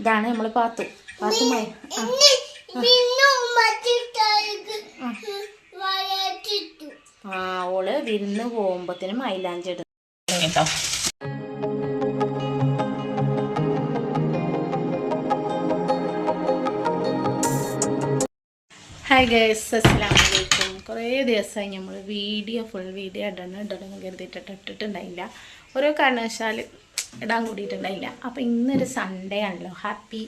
ഇതാണ് നമ്മൾ പാത്തു. പാത്തു മൈ ആ. ആ. ഓൾ വിരുന്ന് പോകുമ്പത്തിന് മൈലാഞ്ചി കേട്ടോ. ഹായ് ഗൈസ് അസ്സാം വലൈക്കും കുറേ ദിവസമായി നമ്മൾ വീഡിയോ ഫുൾ വീഡിയോ ഇടണം ഇടണം കരുതിയിട്ട് ഇട്ടിട്ടുണ്ടായില്ല. ഓരോ കാരണവശാൽ ഇടാൻ കൂടിയിട്ടുണ്ടായില്ല. അപ്പോൾ ഇന്നൊരു സൺഡേ ആണല്ലോ. ഹാപ്പി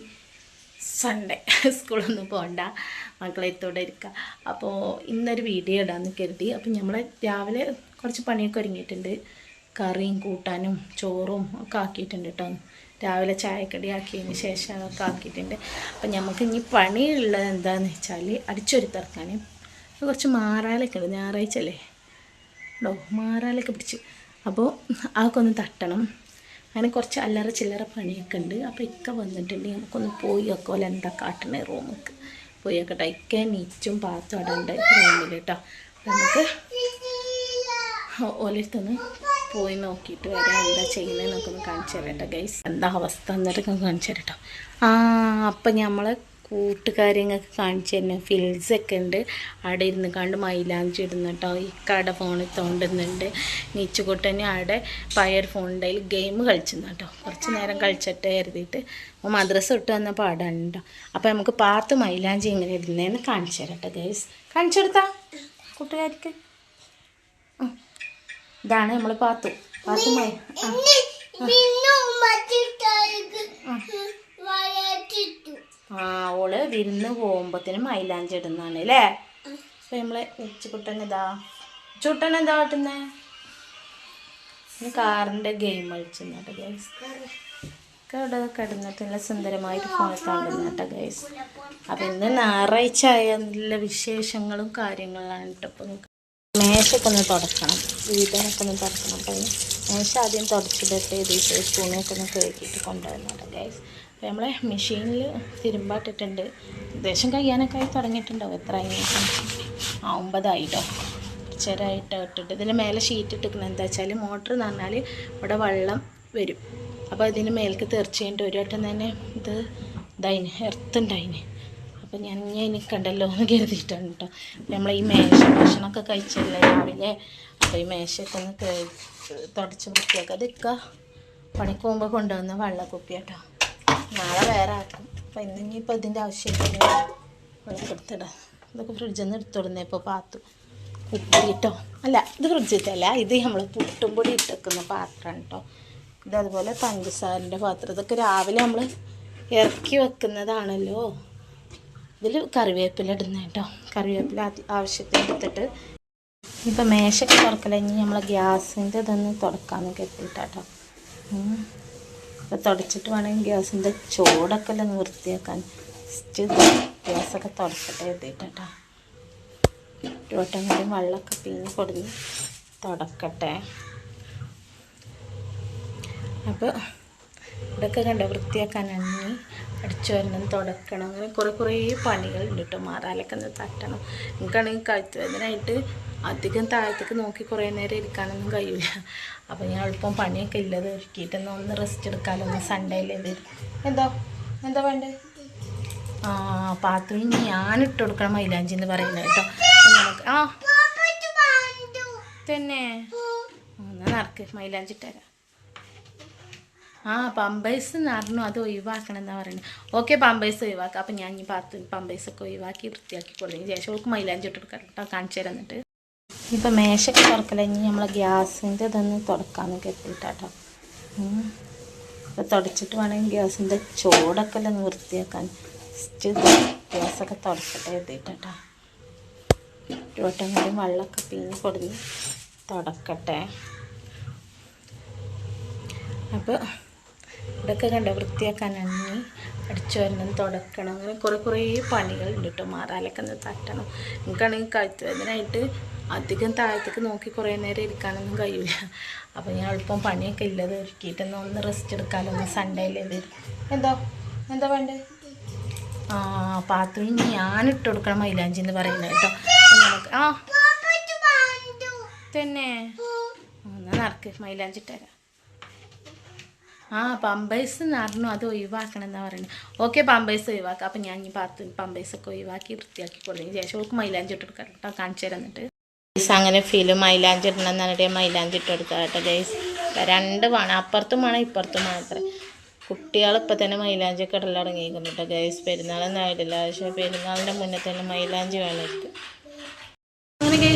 സൺഡേ സ്കൂളൊന്നും പോകണ്ട മക്കളെ എത്തോടെ ഇരിക്കുക അപ്പോൾ ഇന്നൊരു വീഡിയോ ഇടാമെന്ന് കരുതി. അപ്പം നമ്മൾ രാവിലെ കുറച്ച് പണിയൊക്കെ ഒരുങ്ങിയിട്ടുണ്ട്. കറിയും കൂട്ടാനും ചോറും ഒക്കെ ആക്കിയിട്ടുണ്ട് കേട്ടോ രാവിലെ ചായക്കടി ആക്കിയതിന് ശേഷം അതൊക്കെ ആക്കിയിട്ടുണ്ട്. അപ്പം നമുക്ക് ഇനി പണിയുള്ളത് എന്താണെന്ന് വെച്ചാൽ അടിച്ചൊരു തിറക്കാൻ കുറച്ച് മാറാലൊക്കെ ഉണ്ട്. ഞായറാഴ്ച അല്ലേ? ഉണ്ടോ മാറാലൊക്കെ പിടിച്ച്. അപ്പോൾ അതൊക്കെ ഒന്ന് തട്ടണം. അങ്ങനെ കുറച്ച് അല്ലറ ചില്ലറ പണിയൊക്കെ ഉണ്ട്. അപ്പോൾ ഇക്ക വന്നിട്ടുണ്ടെങ്കിൽ നമുക്കൊന്ന് പോയി ഒക്കെ എന്താ കാട്ടണേ റൂമിക്ക്. പോയി ഒക്കെ ഇക്ക നീച്ചും പാത്തും അടണ്ട റൂമിൽ കേട്ടോ അപ്പം നമുക്ക് ഓലത്തൊന്ന് പോയി നോക്കിയിട്ട് വരാം. എന്താ ചെയ്യുന്നതെന്നൊക്കെ ഒന്ന് കാണിച്ചു തരാം കേട്ടോ ഗൈസ് എന്താ അവസ്ഥ? എന്നിട്ടൊക്കെ കാണിച്ചു തരാം കേട്ടോ ആ അപ്പം നമ്മളെ കൂട്ടുകാര്യങ്ങൾക്ക് കാണിച്ചു തന്നെ ഫിൽസൊക്കെ ഉണ്ട്. അവിടെ ഇരുന്ന് കണ്ട് മൈലാഞ്ചി ഇടുന്നു കേട്ടോ ഈ കട ഫോണിൽ തോണ്ടുന്നുണ്ട്. നീച്ചുകൂട്ടനെ അവിടെ പയർ ഫോണിന്റെ ഗെയിം കളിച്ചിരുന്നു കേട്ടോ കുറച്ച് നേരം കളിച്ചിട്ട് കരുതിയിട്ട്. മദ്രസ ഇട്ട് വന്ന പാടാണ് കേട്ടോ അപ്പോൾ നമുക്ക് പാത്ത് മൈലാഞ്ചി ഇങ്ങനെ ഇടുന്നതെന്ന് കാണിച്ചു തരാം കേട്ടോ ഗൈസ് കാണിച്ചു കൊടുത്താ? കൂട്ടുകാർക്ക് ഇതാണ് നമ്മൾ പാത്തു. പാത്തു മൈ ആ ഓൾ വിരുന്ന് പോകുമ്പോഴത്തേനും മൈലാഞ്ചി ഇടുന്നതാണ് അല്ലേ? അപ്പം നമ്മളെ ഉച്ചക്കുട്ടൻ ഇതാ ചുട്ടൻ എന്താ കാട്ടുന്നേ കാറിന്റെ ഗെയിം കളിച്ചിരുന്നോട്ടെ ഗൈസ് അവിടെ കിടന്നിട്ട് നല്ല സുന്ദരമായിട്ട് ഫോണിൽ തോണ്ടുന്നോട്ടെ ഗൈസ് അപ്പം ഇന്ന് ഞായറാഴ്ച ആയ നല്ല വിശേഷങ്ങളും കാര്യങ്ങളാണ് കേട്ടോ. ഇപ്പൊ മേശൊക്കെ ഒന്ന് തുടക്കണം. വീടിനൊക്കെ ഒന്ന് തുടക്കണം. അപ്പോൾ മേശ ആദ്യം തുടച്ചിട്ട് ഇത് സ്പൂണൊക്കെ ഒന്ന് കഴുകിയിട്ട് കൊണ്ടുവരുന്നുണ്ട് ഗൈസ് നമ്മളെ മെഷീനിൽ തിരുമ്പാട്ടിട്ടുണ്ട് ദേശം കഴിയാനൊക്കെ ആയി തുടങ്ങിയിട്ടുണ്ടാവും. എത്ര ആ ഒമ്പതായിട്ടോ? കുറച്ചേരായിട്ട് ഇട്ടിട്ട്. ഇതിന്റെ മേലെ ഷീറ്റ് ഇട്ടിരിക്കുന്നത് എന്താ വെച്ചാൽ മോട്ടർ എന്ന് പറഞ്ഞാൽ ഇവിടെ വെള്ളം വരും. അപ്പോൾ ഇതിന് മേലേക്ക് തീർച്ചയായിട്ടും ഒരു വട്ടം തന്നെ ഇത് ഇതായിന് എർത്തുണ്ടായിന് അപ്പോൾ ഞാൻ ഇനി എനിക്കുണ്ടല്ലോ എന്ന് കരുതിയിട്ടാണ് കേട്ടോ നമ്മൾ ഈ മേശ ഭക്ഷണമൊക്കെ കഴിച്ചല്ലേ രാവിലെ? അപ്പോൾ ഈ മേശയൊക്കെ ഒന്ന് തുടച്ച് വൃത്തിയാക്കുക അതൊക്കെ പണിക്ക് പോകുമ്പോൾ കൊണ്ടുവന്ന വെള്ളക്കുപ്പി കേട്ടോ നാളെ വേറെ ആക്കും. അപ്പം ഇന്ന് ഇനിയിപ്പോൾ ഇതിന്റെ ആവശ്യമില്ല വെള്ളക്കെടുത്തിടാം ഇതൊക്കെ ഫ്രിഡ്ജിൽ നിന്ന് എടുത്തോടുന്നേ ഇപ്പോൾ പാത്തു കുപ്പിട്ടോ അല്ല ഇത് ഫ്രിഡ്ജിലല്ല ഇത് നമ്മൾ പുട്ടും പൊടി ഇട്ടേക്കുന്ന പാത്രം കേട്ടോ ഇത് അതുപോലെ പഞ്ചസാരന്റെ പാത്രം. ഇതൊക്കെ രാവിലെ നമ്മൾ ഇറക്കി വെക്കുന്നതാണല്ലോ. ഇതിൽ കറിവേപ്പില ഇടുന്ന കേട്ടോ. കറിവേപ്പില ആവശ്യത്തിന് എടുത്തിട്ട്. ഇപ്പം മേശയ്ക്ക് തുറക്കലഞ്ഞ് നമ്മൾ ഗ്യാസിന്റെ ഇതൊന്ന് തുറക്കാമെന്ന് കരുതിയിട്ടാട്ടോ. അപ്പോൾ തുടച്ചിട്ട് വേണമെങ്കിൽ ഗ്യാസിന്റെ ചൂടൊക്കെ ഒന്ന് വൃത്തിയാക്കാൻ. ഫസ്റ്റ് ഗ്യാസൊക്കെ തുടക്കട്ടെ എഴുതിയിട്ടാ കൂടി വെള്ളമൊക്കെ പിഞ്ഞ് കൊടുത്ത് തുടക്കട്ടെ. അപ്പോൾ ഇതൊക്കെ കണ്ടോ? വൃത്തിയാക്കാൻ എണ്ണി അടിച്ചു വരണം തുടക്കണം. അങ്ങനെ കുറേ കുറേ പണികളുണ്ട് കേട്ടോ. മാറാലൊക്കെ ഒന്ന് തട്ടണം. എനിക്കാണെങ്കിൽ കഴുത്ത് വേദനയായിട്ട് അധികം താഴത്തേക്ക് നോക്കി കുറേ നേരം ഇരിക്കാനൊന്നും കഴിയില്ല അപ്പോൾ ഞാൻ എളുപ്പം പണിയൊക്കെ ഇല്ലത് ഒരുക്കിയിട്ടൊന്ന് ഒന്ന് റെസ്റ്റ് എടുക്കാമല്ലോ ഒന്ന് സൺഡേ അല്ലേ ഇത്. എന്തോ? എന്താ വേണ്ടേ? ആ പാത്രം ഞാൻ ഇട്ട് കൊടുക്കണം മൈലാഞ്ചി എന്ന് പറയുന്നത് കേട്ടോ. നമുക്ക് ആ തന്നെ. ഒന്ന് നടക്ക്. മൈലാഞ്ചി ഇട്ടുതരാം ആ പമ്പേഴ്സ് നിറഞ്ഞു അത് ഒഴിവാക്കണം എന്നാ പറയുന്നത് ഓക്കെ പമ്പേഴ്സ് ഒഴിവാക്കുക അപ്പം ഞാൻ ഈ പാത്ത് പമ്പേഴ്സ് ഒക്കെ ഒഴിവാക്കി വൃത്തിയാക്കി കൊടുത്തതിന് ശേഷം അവൾക്ക് മൈലാഞ്ചി ഇട്ട് കേട്ടോ. കാണിച്ചു തരുന്നിട്ട് ഇപ്പം മേശയ്ക്ക് തുറക്കലെങ്കിൽ നമ്മൾ ഗ്യാസിന്റെ ഇതൊന്ന് തുടക്കാമെന്ന് കരുതിയിട്ടാട്ടോ. അപ്പോൾ തുടച്ചിട്ട് വേണമെങ്കിൽ ഗ്യാസിന്റെ ചോടൊക്കെ എല്ലാം വൃത്തിയാക്കാൻ ജസ്റ്റ് ഗ്യാസൊക്കെ തുടക്കട്ടെ എഴുതിയിട്ടാട്ടോ ഒരു വട്ടം കൂടി വെള്ളമൊക്കെ പിഞ്ഞ് കൊടുന്ന് തുടക്കട്ടെ. അപ്പോൾ ഇതൊക്കെ കണ്ടോ? വൃത്തിയാക്കാൻ എണ്ണി അടിച്ചു വരണം തുടക്കണം. അങ്ങനെ കുറേ കുറേ പണികളുണ്ട് കേട്ടോ മാറാലൊക്കെ ഒന്ന് തട്ടണം. എനിക്കാണെങ്കിൽ കഴുത്ത് വേദനയായിട്ട് അധികം താഴത്തേക്ക് നോക്കി കുറേ നേരം ഇരിക്കാനൊന്നും കഴിയില്ല അപ്പോൾ ഞാൻ എളുപ്പം പണിയൊക്കെ ഇല്ലത് ഒരുക്കിയിട്ടൊന്ന് ഒന്ന് റെസ്റ്റ് എടുക്കാമല്ലോ ഒന്ന് സൺഡേ അല്ലേ ഇത്. എന്തോ? എന്താ വേണ്ടത് ആ പാത്രം ഞാൻ ഇട്ട് കൊടുക്കണം മൈലാഞ്ചി എന്ന് പറയുന്നത് കേട്ടോ. നമുക്ക് ആ. തന്നെ. ആ, എന്നാ നടക്ക്. മൈലാഞ്ചി ഇട്ടുതരാം ആ പമ്പേഴ്സ് പറഞ്ഞു അത് ഒഴിവാക്കണം എന്നാ പറയുന്നത് ഓക്കെ പമ്പേഴ്സ് ഒഴിവാക്കാം. അപ്പം ഞാൻ ഈ പാത്ത് പമ്പേഴ്സൊക്കെ ഒഴിവാക്കി വൃത്തിയാക്കി കൊടുത്തതിന് ശേഷം അവൾക്ക് മൈലാഞ്ചി ഇട്ട് കൊടുക്കാം കേട്ടോ. കാണിച്ചു തരാം എന്നിട്ട്. ഗൈസ് അങ്ങനെ ഫീൽ മൈലാഞ്ചി ഇടണം എന്ന് പറഞ്ഞിട്ട് മൈലാഞ്ചി ഇട്ട് കൊടുക്കാം കേട്ടോ ഗൈസ് രണ്ട് വേണം അപ്പുറത്തും വേണം ഇപ്പുറത്തും വേണം അത്ര. കുട്ടികൾ ഇപ്പം തന്നെ മൈലാഞ്ചി ഒക്കെ ഇടൽ തുടങ്ങിയിരിക്കുന്നു കേട്ടോ ഗൈസ് പെരുന്നാളൊന്നും ആയിട്ടില്ല. പക്ഷേ പെരുന്നാളിന്റെ മുന്നേ തന്നെ മൈലാഞ്ചി വേണം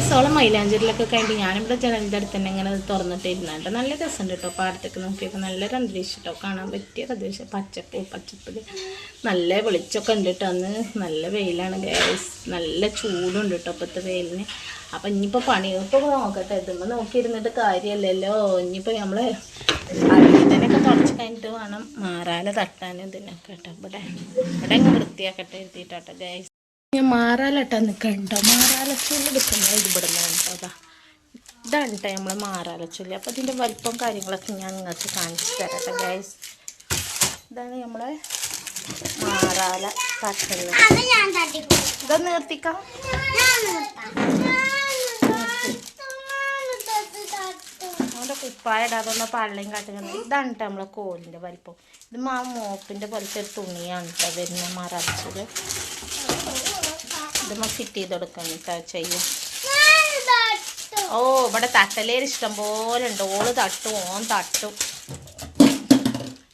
ഗൈസോളം മൈലാഞ്ചേരിയിലൊക്കെ കഴിഞ്ഞിട്ട് ഞാനിവിടെ ജനലിന്റെ അടുത്ത് തന്നെ ഇങ്ങനെ തുറന്നിട്ടിരുന്നുണ്ട് നല്ല രസമുണ്ട് കേട്ടോ പാടത്തേക്ക് നോക്കിയപ്പോൾ. നല്ലൊരു അന്തരീക്ഷം കേട്ടോ കാണാൻ പറ്റിയ പ്രദേശം. പച്ചപ്പ് പച്ചപ്പിൽ നല്ല വെളിച്ചമൊക്കെ ഉണ്ട് കേട്ടോ അന്ന്. നല്ല വെയിലാണ് ഗ്യാസ് നല്ല ചൂടുണ്ട് കേട്ടോ ഇപ്പോഴത്തെ വെയിലിന്. അപ്പം ഇനിയിപ്പോൾ പണിയൊക്കെ നോക്കട്ടെ. ഇതുമ്പോൾ നോക്കിയിരുന്നിട്ട് കാര്യമല്ലല്ലോ. ഇനിയിപ്പോൾ നമ്മൾ അതിനൊക്കെ തുടച്ച് കഴിഞ്ഞിട്ട് വേണം മാറാല തട്ടാനും ഇതിനൊക്കെ കേട്ടോ. ഇവിടെ ഇവിടെ വൃത്തിയാക്കട്ടെ എഴുതിയിട്ടോ ഗൈസ് ഞാൻ മാറാലട്ടാ നിൽക്കണ്ടോ മാറാലച്ചൊല്ലി എടുക്കുന്നത് ഇവിടെ കേട്ടോ അതാ ഇതാണ് കേട്ടോ നമ്മൾ മാറാലച്ചൊല്ലി. അപ്പോൾ ഇതിന്റെ വലിപ്പം കാര്യങ്ങളൊക്കെ ഞാൻ നിങ്ങൾക്ക് കാണിച്ചു തരാം ഗൈസ് ഇതാണ് നമ്മളെ മാറാല തട്ടുന്നത് ഇതൊന്ന് നിർത്തിക്കാം. കുപ്പായ കുപ്പായിടാതെ പള്ളയും കാട്ടുന്നത് ഇതാണ് കേട്ടോ നമ്മളെ കോലിന്റെ വലിപ്പം. ഇത് മാ മോപ്പിന്റെ പോലത്തെ ഒരു തുണിയാണ് കേട്ടോ വരുന്ന മറച്ചത് ഇത് നമ്മൾ ഫിറ്റ് ചെയ്ത് കൊടുക്കണം കേട്ടോ ചെയ്യും. ഓ ഇവിടെ തട്ടലേര് ഇഷ്ടം പോലെ ഉണ്ട്. ഓൾ തട്ടും ഓൻ തട്ടും.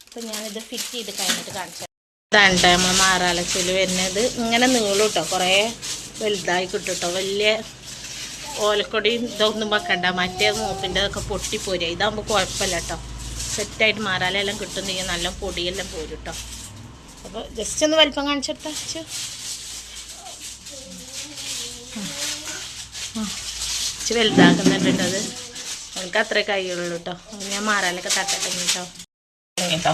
അപ്പം ഞാനിത് ഫിറ്റ് ചെയ്ത് കഴിഞ്ഞിട്ട് കാണിച്ചു ഇതാണ് ട്ടോ നമ്മൾ മാറാലച്ചൂൽ വരുന്നത്. ഇങ്ങനെ നീളും കേട്ടോ കുറേ വലുതായി കിട്ടും കേട്ടോ വലിയ ഓലക്കൊടി ഇതൊന്നും വെക്കണ്ട. മറ്റേ മൂപ്പിന്റെ ഒക്കെ പൊട്ടിപ്പോരുക ഇതാകുമ്പോൾ കുഴപ്പമില്ല കേട്ടോ സെറ്റായിട്ട് മാറാലെല്ലാം കിട്ടുന്നെങ്കിൽ നല്ല പൊടിയെല്ലാം പോരും കേട്ടോ അപ്പോൾ ജസ്റ്റ് ഒന്ന് വലിപ്പം കാണിച്ചെടുത്താ. ഇച്ചിരി വലുതാക്കുന്നുണ്ട് കേട്ടോ അത്. അവൾക്ക് അത്രേ കൈയുള്ളൂ കേട്ടോ. ഞാൻ മാറാനൊക്കെ തട്ടട്ടെ കേട്ടോ. കേട്ടോ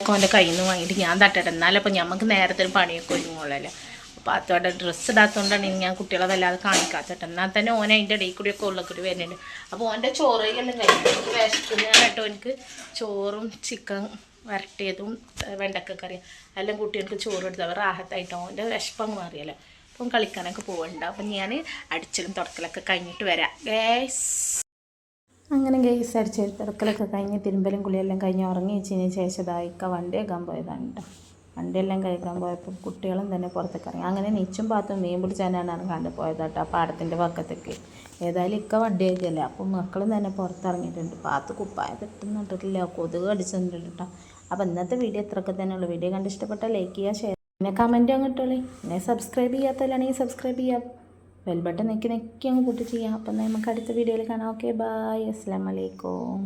അവന്റെ കയ്യിൽ നിന്ന് വാങ്ങിയിട്ട് ഞാൻ തട്ടട്ടെ. എന്നാലും അപ്പം നമുക്ക് നേരത്തെ ഒരു പണിയൊക്കെ ഒരുങ്ങുള്ളല്ലോ അപ്പോൾ അതോടെ ഡ്രസ്സ് ഇടാത്തതുകൊണ്ടാണ് ഞാൻ കുട്ടികളെ വല്ലാതെ കാണിക്കാത്തട്ടോ എന്നാൽ തന്നെ ഓൻ അതിന്റെ ഇടയിൽ കൂടിയൊക്കെ ഉള്ളക്കൂടി വരുന്നുണ്ട്. അപ്പോൾ ഓന്റെ ചോറയെല്ലാം കഴിക്കും വിശക്കുന്നതായിട്ടോ എനിക്ക് ചോറും ചിക്കൻ വരട്ടിയതും ഏഹ് വെണ്ടക്ക കറിയും എല്ലാം കുട്ടികൾക്ക് ചോറ് എടുത്തവർ റാഹത്തായിട്ടോ. ഓന്റെ വിശപ്പങ്ങ് മാറിയല്ലോ. അപ്പം കളിക്കാനൊക്കെ പോകണ്ട അപ്പം ഞാൻ അടിച്ചലും തുടക്കലൊക്കെ കഴിഞ്ഞിട്ട് വരാം. ഗേസ് അങ്ങനെ ഗേസ് അടിച്ച് തിരക്കലൊക്കെ കഴിഞ്ഞ് തിരുമ്പലും കുളിയെല്ലാം കഴിഞ്ഞ് ഉറങ്ങി വെച്ചതിന് ശേഷം ഇതായിക്ക വണ്ടി വെക്കാൻ പോയതാണ് കേട്ടോ വണ്ടിയെല്ലാം കഴിക്കാൻ പോയപ്പോൾ കുട്ടികളും തന്നെ പുറത്തേക്ക് ഇറങ്ങി. അങ്ങനെ നിച്ചും പാത്തും മീൻ പിടിച്ചാനാണ് കണ്ടു പോയത് കേട്ടോ പാടത്തിന്റെ പക്കത്തേക്ക്. ഏതായാലും ഇക്ക വണ്ടി കഴിക്കല്ലേ അപ്പം മക്കളും തന്നെ പുറത്തിറങ്ങിയിട്ടുണ്ട്. പാത്ത് കുപ്പായ തിട്ടുന്നിട്ടില്ല കൊതുക് അടിച്ചിട്ടുണ്ട് കേട്ടോ അപ്പോൾ ഇന്നത്തെ വീഡിയോ ഇത്രയൊക്കെ തന്നെയുള്ളൂ വീഡിയോ കണ്ട് ഇഷ്ടപ്പെട്ടാൽ ലൈക്ക് ചെയ്യുക ഷെയർ പിന്നെ കമന്റ് അങ്ങോട്ടുള്ളേ പിന്നെ സബ്സ്ക്രൈബ് ചെയ്യാത്തവരാണെങ്കിൽ സബ്സ്ക്രൈബ് ചെയ്യാം. ബെൽ ബട്ടൺ നെക്കി നെക്കി അങ്ങ് കൂട്ടി ചെയ്യാം. അപ്പം നമുക്ക് അടുത്ത വീഡിയോയിൽ കാണാം. ഓക്കെ ബായ് അസ്സാം വലൈക്കും